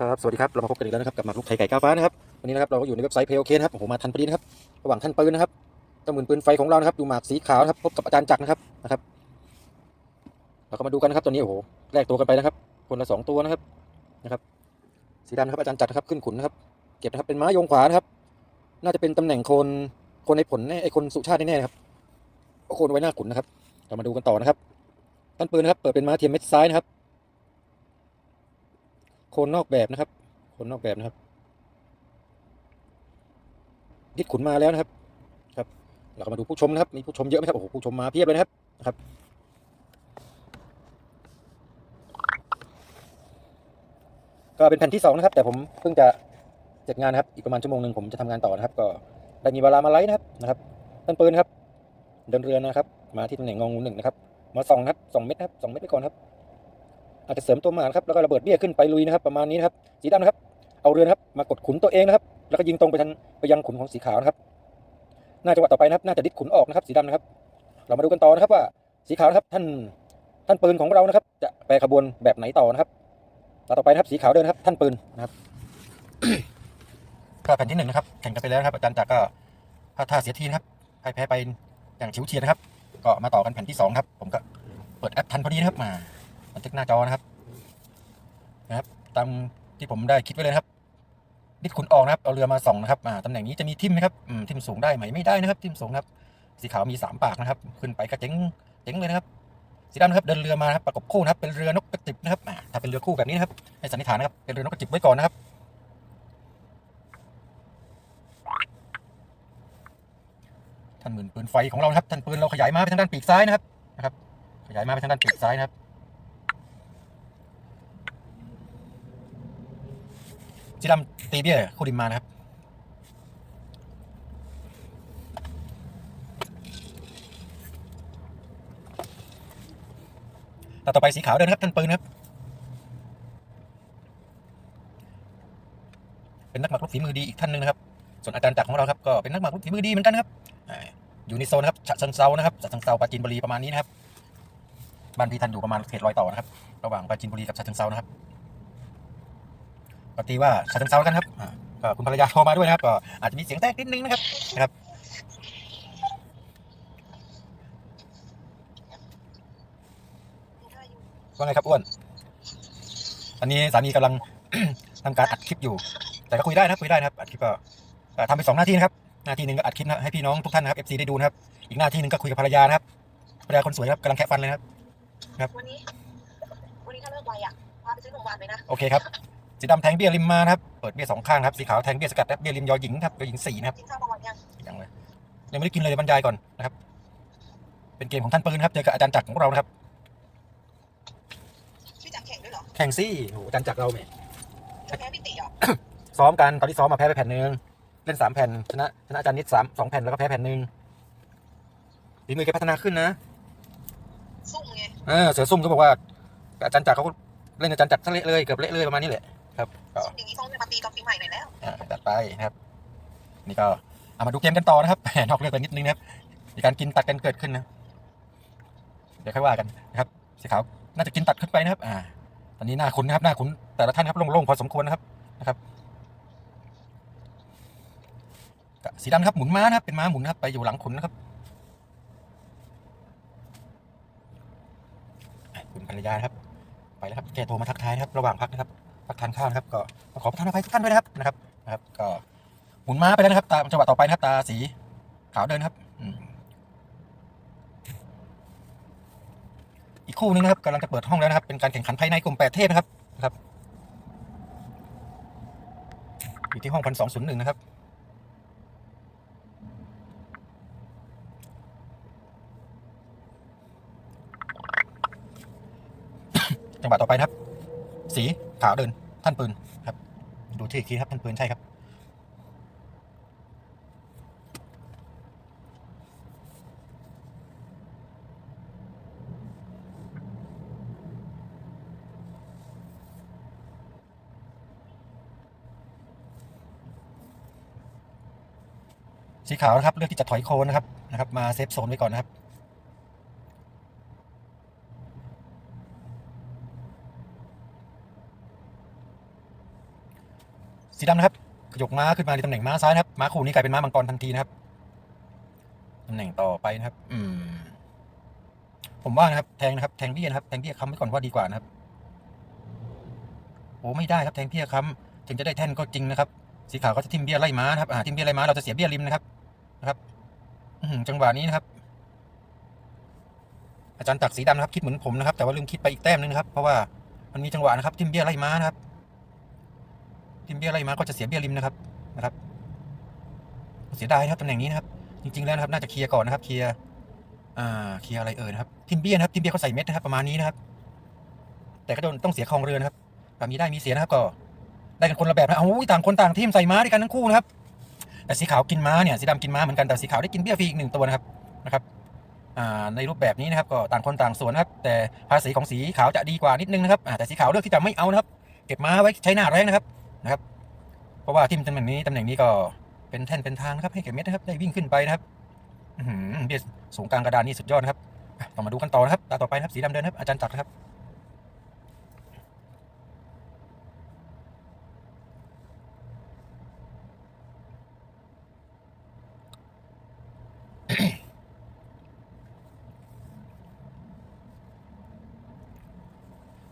ครับสวัสดีครับเรามาพบกันอีกแล้วนะครับกับหมากรุกไข่ไก่ก้าวฟ้านะครับวันนี้นะครับเราก็อยู่ในเว็บไซต์เพลโอเคนะครับโอ้โหมาทันพอดีนะครับระหว่างท่านปืนนะครับเจ้าหมื่นปืนไฟของเรานะครับดูหมากสีขาวนะครับพบกับอาจารย์จักรนะครับนะครับเราก็มาดูกันนะครับตัวนี้โอ้โหแลกตัวกันไปนะครับ คนละสองตัวนะครับนะครับ สีดำนะครับอาจารย์จักรนะครับขึ้นขุนนะครับ เก็บนะครับเป็นม้ายงขวานะครับ น่าจะเป็นตำแหน่งคนคนในผลแน่ไอคนสุชาติแน่ๆนะครับโคนไว้หน้าขุนนะครับ เรามาดูกันต่อนะครับท่านปืนนะครับเปิดเป็นม้าเทียมเม็ดซ้ายนะครับ คนนอกแบบนะครับ คนนอกแบบนะครับดิดขุนมาแล้วนะครับ ครับ เราก็มาดูผู้ชมนะครับ มีผู้ชมเยอะไหมครับ โอ้โห ผู้ชมมาเพียบเลยนะครับ นะครับ ก็เป็นแผ่นที่สองนะครับ แต่ผมเพิ่งจะเสร็จงานนะครับ อีกประมาณชั่วโมงหนึ่งผมจะทำงานต่อนะครับ ก็ได้มีเวลามาไลฟ์นะครับ นะครับท่านปืนนะครับ เดินเรือนะครับ มาที่ตำแหน่งงองูหนึ่งนะครับ มาสองนัดสองเม็ดนะครับสองเม็ดไปก่อนครับ อาจจะเสริมตัวหมาครับแล้วก็ระเบิดเบี้ยขึ้นไปลุยนะครับประมาณนี้นะครับสีดำนะครับเอาเรือนะครับมากดขุนตัวเองนะครับ แล้วก็ยิงตรงไปทางไปยังขุนของสีขาวนะครับน่าจังหวะต่อไปนะครับน่าจะดิดขุนออกนะครับ สีดำนะครับ เรามาดูกันต่อนะครับว่าสีขาวนะครับท่านท่านปืนของเรานะครับ จะแปรขบวนแบบไหนต่อนะครับต่อไปนะครับสีขาวเดินนะครับ ท่านปืนนะครับก็แผ่นที่หนึ่งนะครับแข่งกันไปแล้วนะครับอาจารย์จากก็พลาดท่าเสียทีนะครับพ่ายแพ้ไปอย่างฉิวเฉียดนะครับ ก็มาต่อกันแผ่นที่สองครับ ผมก็เปิดแอปทันพอดีนะครับมา บันทึกหน้าจอนะครับนะครับตามที่ผมได้คิดไว้เลยครับดิดขุนออกนะครับเอาเรือมาส่องนะครับตำแหน่งนี้จะมีทิมไหมครับทิมสูงได้ไหมไม่ได้นะครับ ทิมสูงครับสีขาวมีสามปากนะครับ ขึ้นไปก็เจ๋งเจ๋งเลยนะครับสีดำนะครับเดินเรือมาครับประกบคู่นะครับเป็นเรือนกกระจิบนะครับถ้าเป็นเรือคู่แบบนี้นะครับให้สันนิษฐานนะครับเป็นเรือนกกระจิบไว้ก่อนนะครับท่านหมื่นปืนไฟของเราครับท่านปืนเราขยายมาไปทางด้านปีกซ้ายนะครับนะครับขยายมาไปทางด้านปีกซ้ายนะครับ สีดำตีเบี้ยคูดิมมานะครับ ต่อต่อไปสีขาวเดินครับท่านปืนครับ เป็นนักหมากรุกฝีมือดีอีกท่านหนึ่งนะครับ ส่วนอาจารย์จักรของเราครับก็เป็นนักหมากรุกฝีมือดีเหมือนกันครับ อยู่ในโซนนะครับฉะเชิงเซานะครับฉะเชิงเซาปราจีนบุรีประมาณนี้นะครับ บ้านพี่ท่านอยู่ประมาณเขตรอยต่อนะครับ ระหว่างปราจีนบุรีกับฉะเชิงเซานะครับ กติว่าฉะเชิงเซาแล้วกันครับอ่าก็คุณภรรยาโทรมาด้วยนะครับก็อาจจะมีเสียงแทรกนิดนึงนะครับนะครับ ว่าไงครับอ้วนอันนี้สามีกำลัง ทำการอัดคลิปอยู่ แต่ก็คุยได้นะครับคุยได้นะครับ อัดคลิปก็เอ่อทำไปสองหน้าที่นะครับ หน้าที่หนึ่งก็อัดคลิปนะให้พี่น้องทุกท่านนะครับ FC ได้ดูนะครับ อีกหน้าที่หนึ่งก็คุยกับภรรยานะครับ ภรรยาคนสวยนะครับกำลังแคะฟันเลยนะครับ วันนี้ วันนี้ถ้าเลิกไวอะพาไปซื้อนมหวานเลยนะ โอเคครับ สีดำแทงเบี้ยริมมานะครับ เปิดเบี้ยสองข้างนะครับ สีขาวแทงเบี้ยสกัดนะครับเบี้ยริมยอหญิงครับยอหญิงสี่นะครับกินข้าวกลางวันยังยังเลยยังไม่ได้กินเลยเดี๋ยวบรรยายก่อนนะครับ เป็นเกมของท่านปืนครับ เจอกับอาจารย์จักรของเรานะครับพี่จักรแข่งด้วยเหรอ แข่งซี่โอ้โหอาจารย์จักรเราเนี่ยจะแพ้พี่ติเหรอ ซ้อมกันตอนที่ซ้อมมาแพ้ไปแผ่นหนึ่งเล่นสามแผ่นชนะชนะอาจารย์นิดสามสองแผ่นแล้วก็แพ้แผ่นหนึ่งฝีมือแกพัฒนาขึ้นนะซุ่มไงเออเสือซุ่มก็บอกว่าอาจารย์จักรเขาเล่นอาจารย์จักรซะเละเลยเกือบเละเลยประมาณนี้แหละ ครับก็ซุ่มอย่างนี้ต้องมาตีตอนปีใหม่หน่อยแล้วอ่าจัดไปนะครับ นี่ก็เอามาดูเกมกันต่อนะครับแหมนอกเรื่องไปนิดนึงนะครับมีการกินตัดกันเกิดขึ้นนะ เดี๋ยวค่อยว่ากันนะครับสีขาวน่าจะกินตัดขึ้นไปนะครับ อ่า ตอนนี้หน้าขุนนะครับหน้าขุนแต่ละท่านครับโล่งๆพอสมควรนะครับนะครับก็สีดำนะครับหมุนม้านะครับเป็นม้าหมุนนะครับไปอยู่หลังขุนนะครับอะคุณภรรยานะครับ ไปแล้วครับแกโทรมาทักทายนะครับ ระหว่างพักนะครับ พักทานข้าวนะครับ ก็ขอประทานอภัยทุกท่านด้วยนะครับนะครับนะครับ ก็หมุนม้าไปแล้วนะครับ ตาจังหวะต่อไปนะครับ ตาสีขาวเดินครับอีกคู่หนึงนะครับกำลังจะเปิดห้องแล้วนะครับ เป็นการแข่งขันภายในกลุ่มแปดเทพนะครับนะครับอยู่ที่ห้องพันสองศูนย์หนึ่งนะครับจังหวะต่อไปนะครับ สีขาวเดิน ท่านปืนครับ ดูที่อีกทีครับท่านปืนใช่ครับสีขาวนะครับเลือกที่จะถอยโคนนะครับนะครับ มาเซฟโซนไว้ก่อนนะครับ ดำนะครับขยกม้าขึ้นมาในตำแหน่งม้าซ้ายนะครับม้าคู่นี้กลายเป็นม้ามังกรทันทีนะครับตำแหน่งต่อไปนะครับ อืม ผมว่านะครับ แทงนะครับ แทงเบี้ยนะครับ แทงเบี้ยค้ำไว้ก่อนว่าดีกว่านะครับ โอ้ไม่ได้ครับ แทงเบี้ยค้ำถึงจะได้แท่นก็จริงนะครับ สีขาวก็จะทิมเบี้ยไล่ม้านะครับ อ่า ทิมเบี้ยไล่ม้าเราจะเสียเบี้ยริมนะครับ นะครับจังหวะนี้นะครับ อาจารย์ตักสีดำนะครับ คิดเหมือนผมนะครับ แต่ว่าลืมคิดไปอีกแต้มนึงนะครับ เพราะว่ามันมีจังหวะนะครับ ทิมเบี้ยไล่ม้านะครับ ทิมเบี้ยไล่มาก็จะเสียเบี้ยริมนะครับนะครับ เสียดายนะครับตำแหน่งนี้นะครับ จริง ๆแล้วนะครับน่าจะเคลียร์ก่อนนะครับ เคลียร์อ่าเคลียร์อะไรเอ่ยนะครับทิมเบี้ยนะครับทิมเบี้ยเขาใส่เม็ดนะครับประมาณนี้นะครับ แต่ก็โดนต้องเสียคลองเรือนะครับมีได้มีเสียนะครับก็ได้กันคนละแบบนะเอาอุ้ยต่างคนต่างทีมใส่ม้าด้วยกันทั้งคู่นะครับ แต่สีขาวกินม้าเนี่ยสีดำกินม้าเหมือนกันแต่สีขาวได้กินเบี้ยฟรีอีกหนึ่งตัวนะครับนะครับในรูปแบบนี้นะครับก็ต่างคนต่างส่วนนะครับ แต่ภาษีของสีขาวจะดีกว่านิดนึงนะครับแต่สีขาวเลือกที่จะไม่เอานะครับ เก็บม้าไว้ใช้หน้าแรงนะครับ นะครับ เพราะว่าทีมตำแหน่งนี้ตำแหน่งนี้ก็เป็นแท่นเป็นทางนะครับให้เก็บเม็ดนะครับได้วิ่งขึ้นไปนะครับอื้อหือเบี้ยสูงกลางกระดานนี่สุดยอดนะครับอะต้องมาดูกันต่อนะครับตาต่อไปนะครับสีดำเดินครับอาจารย์จักรครับ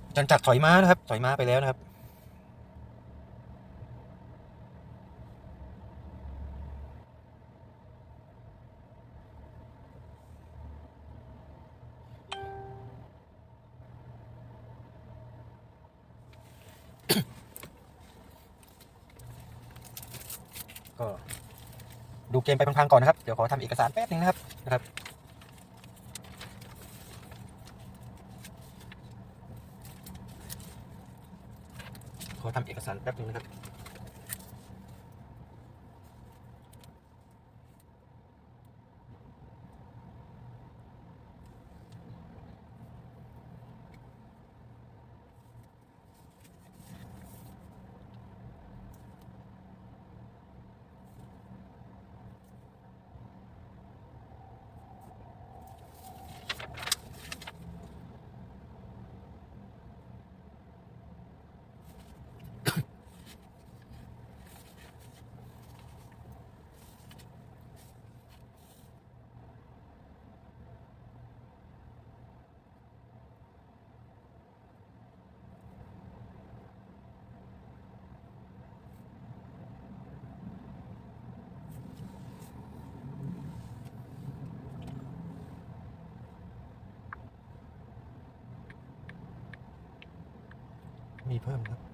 อาจารย์จักถอยม้านะครับ ถอยม้าไปแล้วนะครับ ก็ดู เกมไปพังๆก่อนนะครับ เดี๋ยวขอทำเอกสารแป๊บนึงนะครับนะครับขอทำเอกสารแป๊บนึงนะครับ มีเพิ่มครับ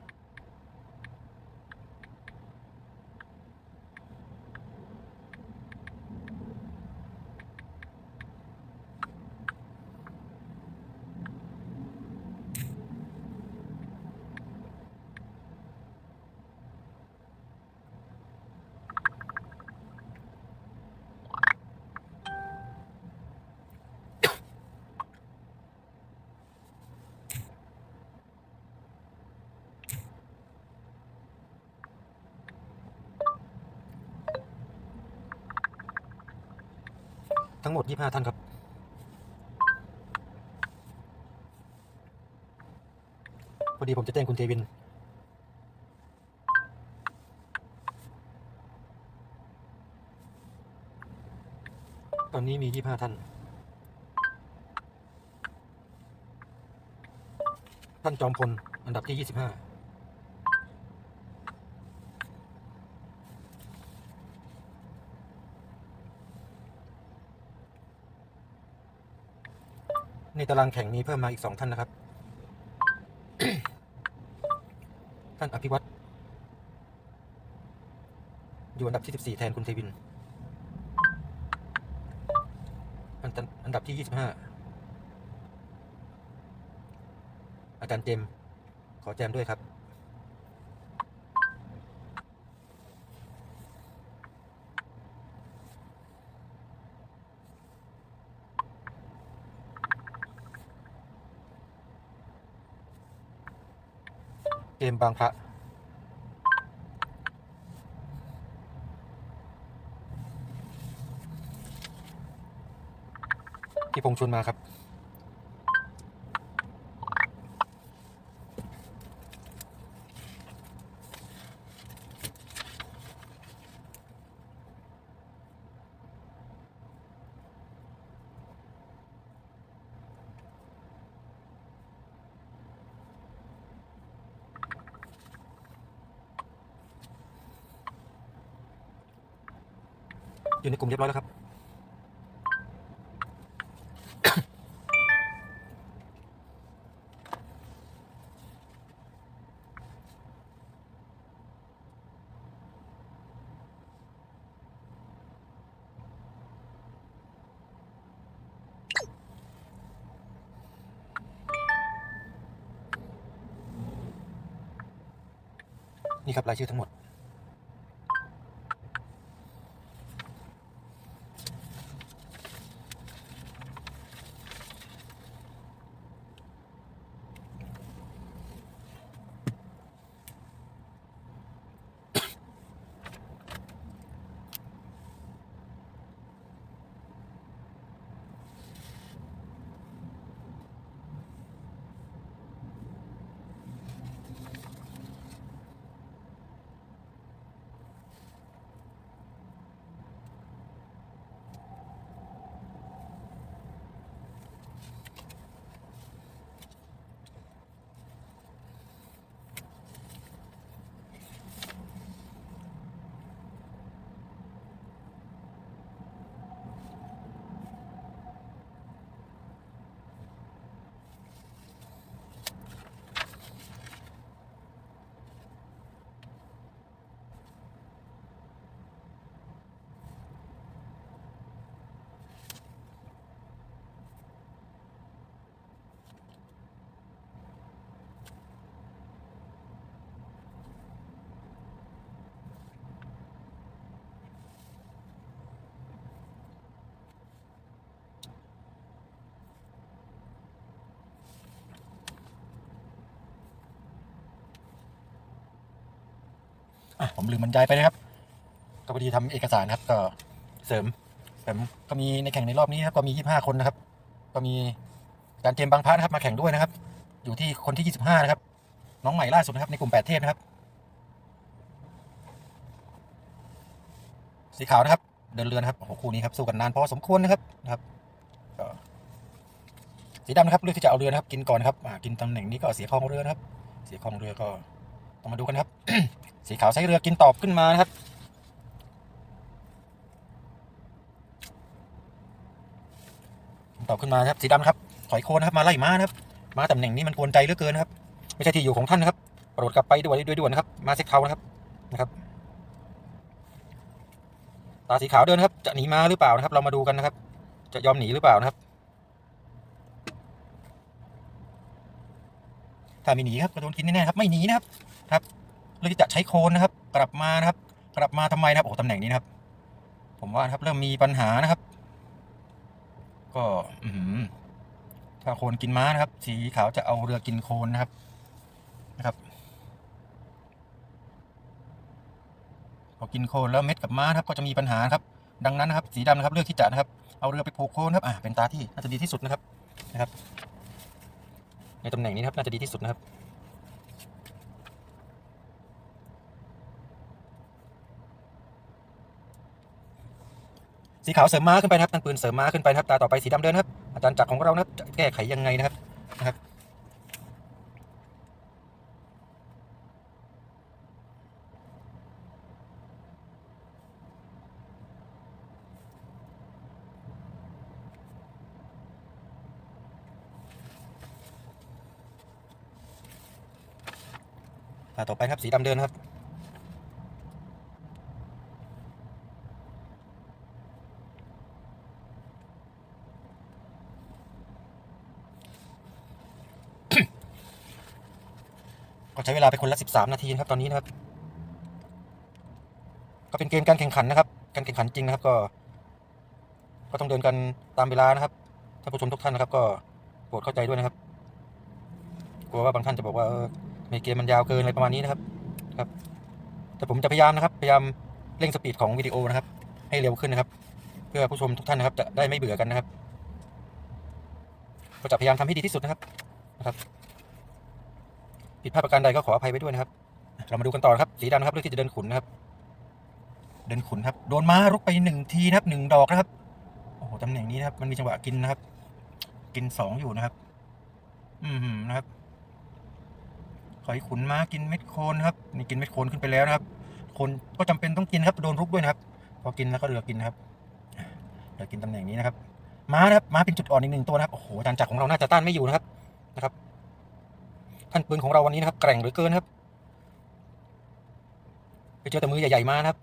ทั้งหมด 25 ท่านครับ พอดีผมจะแจ้งคุณเทวิน ตอนนี้มี 25 ท่าน ท่านจอมพล อันดับที่ 25 ในตารางแข่งมีเพิ่มมาอีกสองท่านนะครับ ท่านอภิวัตรอยู่อันดับที่สิบสี่แทนคุณเทวินอันดับอันดับที่ยี่สิบห้าอาจารย์เจม ขอแจมด้วยครับ เกมบางพระพี่พงชวนมาครับ อยู่ในกลุ่มเรียบร้อยแล้วครับ นี่ครับรายชื่อทั้งหมด ผมลืมบรรยายไปนะครับ ก็พอดีทำเอกสารครับก็เสริมผมก็มีในแข่งในรอบนี้ครับก็มี 25 คนนะครับ ก็มีการเตรียมบางพาร์ทนะครับมาแข่งด้วยนะครับ อยู่ที่คนที่ 25 นะครับ น้องใหม่ล่าสุดนะครับในกลุ่ม 8 เทพนะครับ สีขาวนะครับ เดินเรือนครับโอ้โหคู่นี้ครับสู้กันนานพอสมควรนะครับนะครับสีดำนะครับเลือกที่จะเอาเรือนะครับ กินก่อนนะครับกินตำแหน่งนี้ก็เสียคลองเรือนะครับ เสียคลองเรือก็ต้องมาดูกันครับ สีขาวใช้เรือกินตอบขึ้นมานะครับ ตอบขึ้นมาครับ สีดำครับถอยโคนนครับมาไล่ม้านะครับม้าตำแหน่งนี้มันกวนใจเหลือเกินนะครับไม่ใช่ที่อยู่ของท่านนะครับโปรดกลับไปด้วยด้วยด่วนนะครับ มาเซ็กเทานะครับนะครับ ตาสีขาวเดินครับ จะหนีมาหรือเปล่านะครับ เรามาดูกันนะครับ จะยอมหนีหรือเปล่านะครับ ถ้าม่หนีครับก็โดนกินแน่ๆครับ ไม่หนีนะครับครับ เลือกที่จะใช้โคนนะครับ กลับมานะครับ กลับมาทำไมนะครับโอ้ตำแหน่งนี้นะครับ ผมว่านะครับเริ่มมีปัญหานะครับ ก็อืถ้าโคนกินม้านะครับ สีขาวจะเอาเรือกินโคนนะครับนะครับพอกินโคนแล้วเม็ดกับม้าครับก็จะมีปัญหาครับ ดังนั้นนะครับ สีดำนะครับ เลือกที่จะนะครับ เอาเรือไปผูกโคนครับอ่าเป็นตาที่น่าจะดีที่สุดนะครับนะครับ ในตำแหน่งนี้ครับน่าจะดีที่สุดนะครับ สีขาวเสริมม้าขึ้นไปนะครับตั้งปืนเสริมม้าขึ้นไปนะครับตาต่อไปสีดำเดินครับ อาจารย์จักรของเรานะครับจะแก้ไขยังไงนะครับนะครับตาต่อไปครับสีดำเดินครับ ก็ใช้เวลาไปคนละ 13 นาทีนะครับตอนนี้นะครับ ก็เป็นเกมการแข่งขันนะครับ การแข่งขันจริงนะครับ ก็ ก็ต้องเดินกันตามเวลานะครับท่านผู้ชมทุกท่านนะครับ ก็โปรดเข้าใจด้วยนะครับ กลัวว่าบางท่านจะบอกว่าเออในเกมมันยาวเกินอะไรประมาณนี้นะครับครับ แต่ผมจะพยายามนะครับ พยายามเร่งสปีดของวิดีโอนะครับ ให้เร็วขึ้นนะครับ เพื่อผู้ชมทุกท่านนะครับ จะได้ไม่เบื่อกันนะครับ ก็จะพยายามทำให้ดีที่สุดนะครับนะครับ ผิดพลาดประการใดก็ขออภัยไว้ด้วยนะครับ เรามาดูกันต่อครับ สีดำนะครับเลือกที่จะเดินขุนนะครับ เดินขุนครับ โดนม้ารุกไปหนึ่งทีนะครับหนึ่งดอกนะครับ โอ้โหตำแหน่งนี้นะครับ มันมีจังหวะกินนะครับ กินสองอยู่นะครับ อืมนะครับขอยขุนม้ากินเม็ดโคนนครับ นี่กินเม็ดโคนขึ้นไปแล้วนะครับโคนก็จำเป็นต้องกินครับ โดนรุกด้วยนะครับ พอกินแล้วก็เรือกินนะครับโดยกินตำแหน่งนี้นะครับ ม้านะครับ ม้าเป็นจุดอ่อนอีกหนึ่งตัวนะครับ โอ้โหจารย์จักรของเราน่าจะต้านไม่อยู่นะครับ นะครับ ท่านปืนของเราวันนี้นะครับแกร่งเหลือเกินครับ ไปเจอแต่มือใหญ่ๆมานะครับ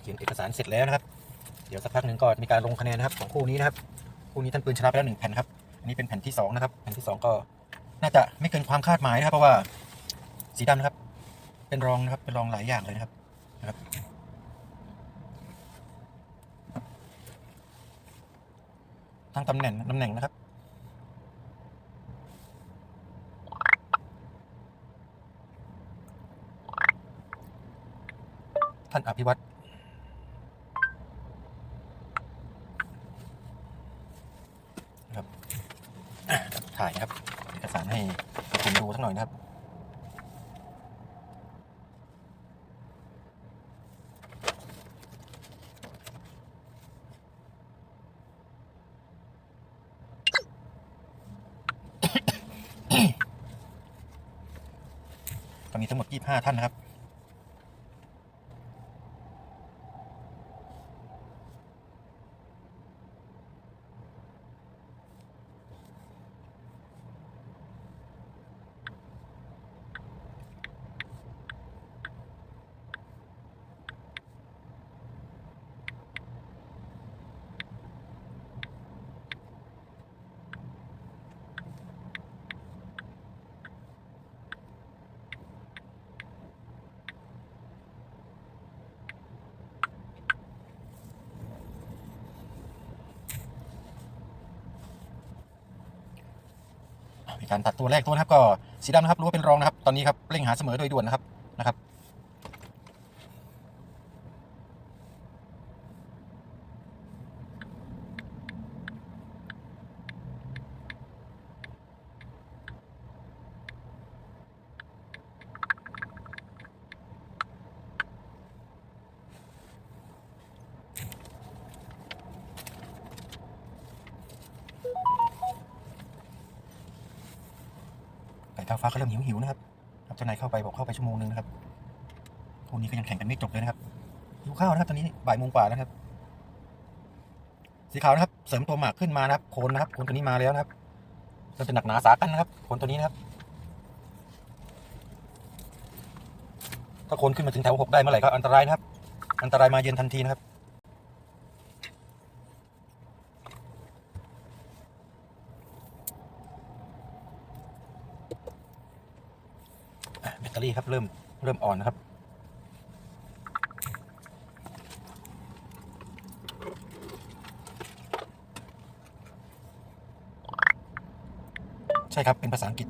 เขียนเอกสารเสร็จแล้วนะครับ เดี๋ยวสักพักหนึ่งก็จะมีการลงคะแนนนะครับของคู่นี้นะครับ คู่นี้ท่านปืนชนะไปแล้วหนึ่งแผ่นครับ อันนี้เป็นแผ่นที่สองนะครับ แผ่นที่สองก็น่าจะไม่เกินความคาดหมายนะครับ เพราะว่าสีดำนะครับ เป็นรองนะครับ เป็นรองหลายอย่างเลยนะครับนะครับ ทั้งตำแหน่งตำแหน่งนะครับ ท่านอภิวัตรนะครับถ่ายครับ เอกสารให้คุณดูสักหน่อยนะครับ มีทั้งหมด 25 ท่านนะครับ มีการตัดตัวแรกตัวนะครับก็สีดำนะครับรู้ว่าเป็นรองนะครับ ตอนนี้ครับเร่งหาเสมอโดยด่วนนะครับนะครับาฟ้าก็เริ่มหิวหิวนะครับครับเจ้านายเข้าไปบอกเข้าไปชั่วโมงนึงนะครับคู่นี้ก็ยังแข่งกันไม่จบเลยนะครับหิวข้าวนะครับตอนนี้บ่ายโมงกว่าแล้วนะครับ สีขาวนะครับ เสริมตัวหมากขึ้นมานะครับโคนนะครับโคนตัวนี้มาแล้วนะครับเริ่มจะหนักหนาสากันนะครับโคนตัวนี้นะครับถ้าโคนขึ้นมาถึงแถวหกได้เมื่อไหร่ก็อันตรายนะครับ อันตรายมาเย็นทันทีนะครับ อะแบ ตอรี่ครับเริ่มเริ่มอ่อนนะครับใช่ครับ เป็นภาษาอังกฤษ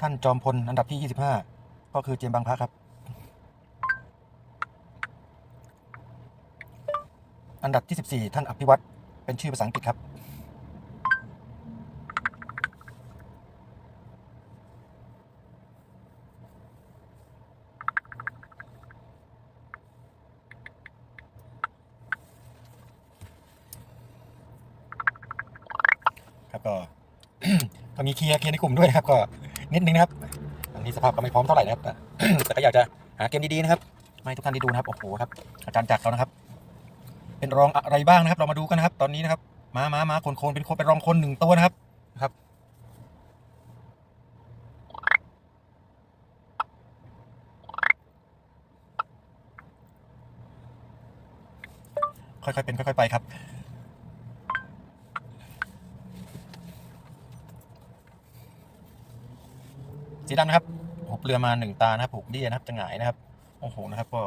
ท่านจอมพล อันดับที่ 25 ก็คือเจมบางพระครับ อันดับที่ 14 ท่านอภิวัตรเป็นชื่อภาษาอังกฤษครับ ครับก็ก็มีเคลียร์เคลียร์ในกลุ่มด้วยนะครับก็นิดนึงนะครับอันนี้สภาพก็ไม่พร้อมเท่าไหร่นะครับแต่ก็อยากจะหาเกมดีๆนะครับมาให้ทุกท่านได้ดูนะครับโอ้โหครับอาจารย์จักเรานะครับ เป็นรองอะไรบ้างนะครับ เรามาดูกันนะครับ ตอนนี้นะครับม้าม้าม้าคนโคนเป็นคนเป็นรองคนหนึ่งตัวนะครับนะครับ ค่อยๆเป็นค่อยๆไปครับสีดำนะครับหุบเรือมาหนึ่งตานะครับผูกเดี้ยนะครับจะหงายนะครับโอ้โหนะครับ ก็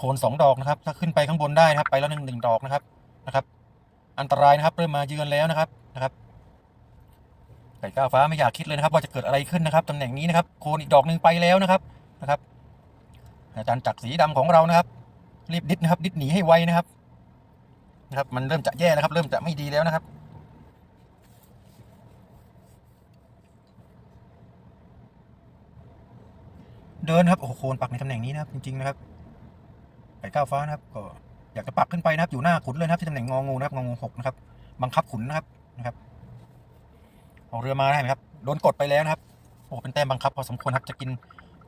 โคนสองดอกนะครับ ถ้าขึ้นไปข้างบนได้นะครับ ไปแล้วหนึ่งหนึ่งดอกนะครับนะครับ อันตรายนะครับ เริ่มมาเยือนแล้วนะครับนะครับไก่ก้าวฟ้าไม่อยากคิดเลยนะครับ ว่าจะเกิดอะไรขึ้นนะครับตำแหน่งนี้นะครับ โคนอีกดอกหนึ่งไปแล้วนะครับนะครับ อาจารย์จักรสีดำของเรานะครับ รีบดิดนะครับ ดิดหนีให้ไวนะครับนะครับ มันเริ่มจะแย่แล้วครับ เริ่มจะไม่ดีแล้วนะครับเดินครับโอ้โหโคนปักในตำแหน่งนี้นะครับจริงๆนะครับ ไปเก้าวฟ้านะครับ ก็อยากจะปักขึ้นไปนะครับ อยู่หน้าขุนเลยนะครับที่ตำแหน่งงองูนะครับงองูหกนะครับ บังคับขุนนะครับนะครับออกเรือมาได้ไหมครับโดนกดไปแล้วนะครับโอ้เป็นแต้มบังคับพอสมควรครับจะกิน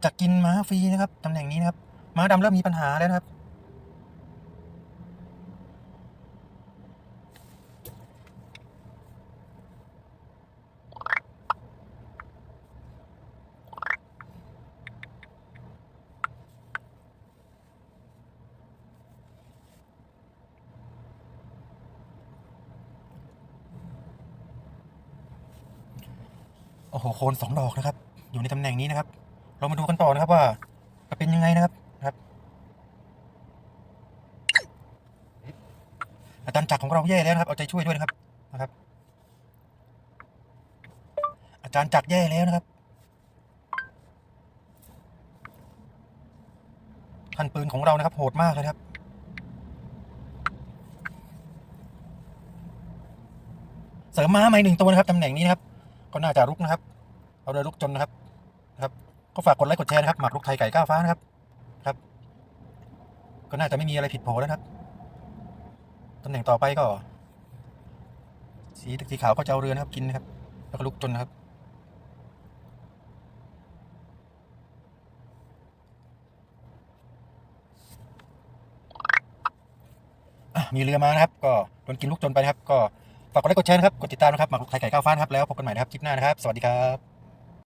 จะกินม้าฟรีนะครับตำแหน่งนี้นะครับม้าดำเริ่มมีปัญหาแล้วนะครับ โหโคนสองดอกนะครับ อยู่ในตำแหน่งนี้นะครับ เรามาดูกันต่อนะครับว่าจะเป็นยังไงนะครับครับอาจารย์จักรของเราแย่แล้วนะครับ เอาใจช่วยด้วยนะครับนะครับ อาจารย์จักรแย่แล้วนะครับท่านปืนของเรานะครับ โหดมากเลยครับเสริมม้าใหม่หนึ่งตัวนะครับตำแหน่งนี้นะครับ ก็น่าจะรุกนะครับ เอาเรือรุกจนนะครับนะครับก็ฝากกดไลค์กดแชร์นะครับหมากรุกไทยไก่ก้าวฟ้านะครับครับ ก็น่าจะไม่มีอะไรผิดโผแล้วครับตำแหน่งต่อไปก็ สีสีขาวก็จะเอาเรือนะครับกินนะครับ แล้วก็ลุกจนนะครับมีเรือมานะครับ ก็โดนกินลูกจนไปนะครับ ก็ฝากกดไลค์กดแชร์นะครับ กดติดตามนะครับหมากรุกไทยไก่ก้าวฟ้านะครับ แล้วพบกันใหม่นะครับคลิปหน้านะครับ สวัสดีครับ